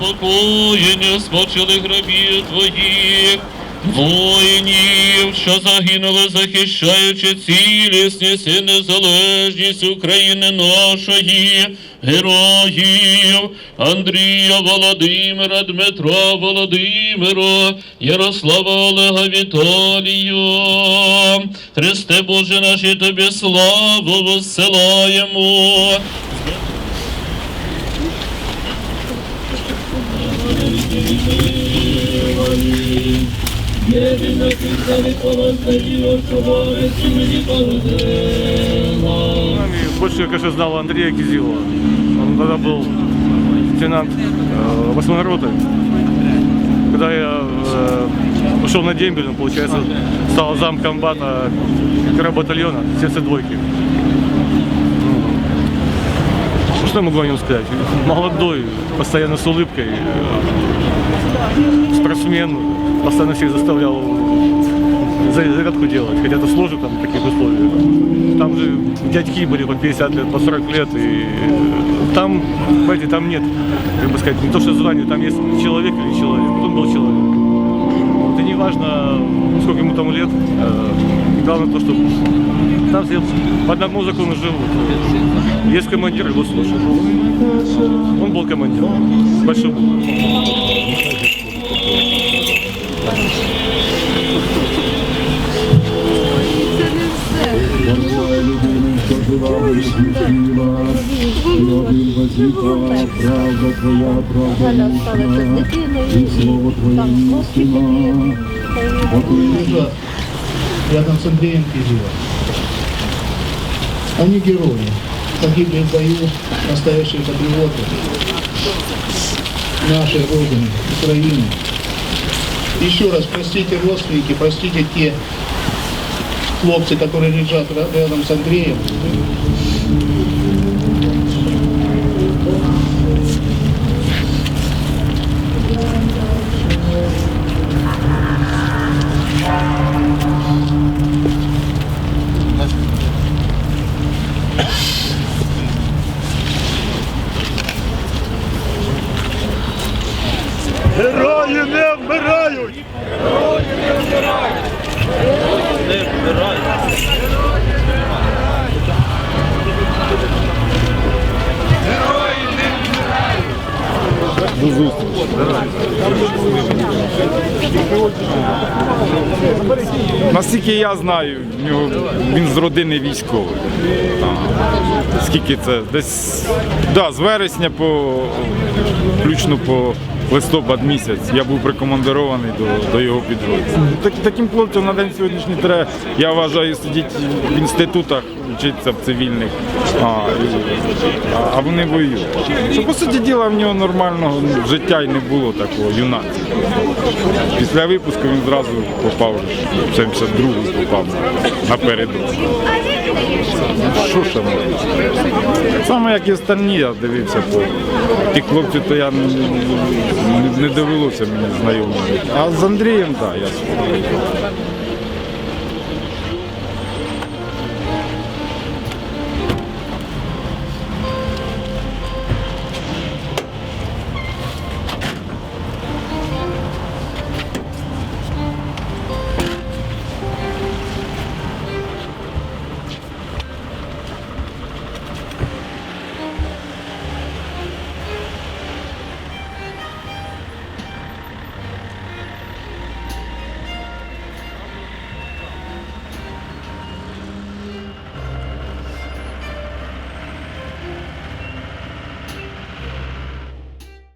упокоєння спочили грабів твоїх. Воїнів, що загинули, захищаючи цілісність і незалежність України нашої, героїв Андрія Володимира, Дмитра Володимира, Ярослава Олега Віталію. Христе Боже наші тобі славу висилаємо. Больше я, конечно, знал Андрея Кизилова. Он тогда был лейтенант э, 8 роты. Когда я э, ушел на дембель, он, получается, стал зам комбата батальона 72-ки. Ну, Что я могу о нем сказать? Молодой, постоянно с улыбкой, э, спортсмен, постоянно всех заставлял за- зарядку делать, хотя это сложно там в таких условиях. Там же дядьки были по 50 лет, по 40 лет, и э, там, понимаете, там нет, как бы сказать, не то что звание, там есть человек или человек, он был человек. И не важно, сколько ему там лет, э, главное то, что там все по одному закону живут. Есть командир, его слушают. Он был командиром, с большой буквы. Дорогая людина, що жила висвітила, один возіка, правда твоя, правда вічна, і слово твоє істина. Лежат рядом с Андреем Кизиловым. Они герои, погибли в бою, настоящие патриоты нашей Родины, Украины. Еще раз простите родственники, простите те хлопцы, которые лежат ра- рядом с Андреем. Герої не вмирають! Наскільки я знаю, він з родини військових. Скільки це? Десь да, з вересня по включно по листопад місяць я був прикомандирований до, до його підрозділу. Так, таким хлопцям на день сьогоднішній треба, я вважаю, сидіти в інститутах, вчитися в цивільних, а, і- а, вони воюють. Що по суті діла в нього нормального життя і не було такого юнацького. Після випуску він зразу попав в 72-й попав напереду. Що ще можна? Саме як і остальні, я дивився по тих хлопців, то я не довелося мені знайомити. А з Андрієм, так, я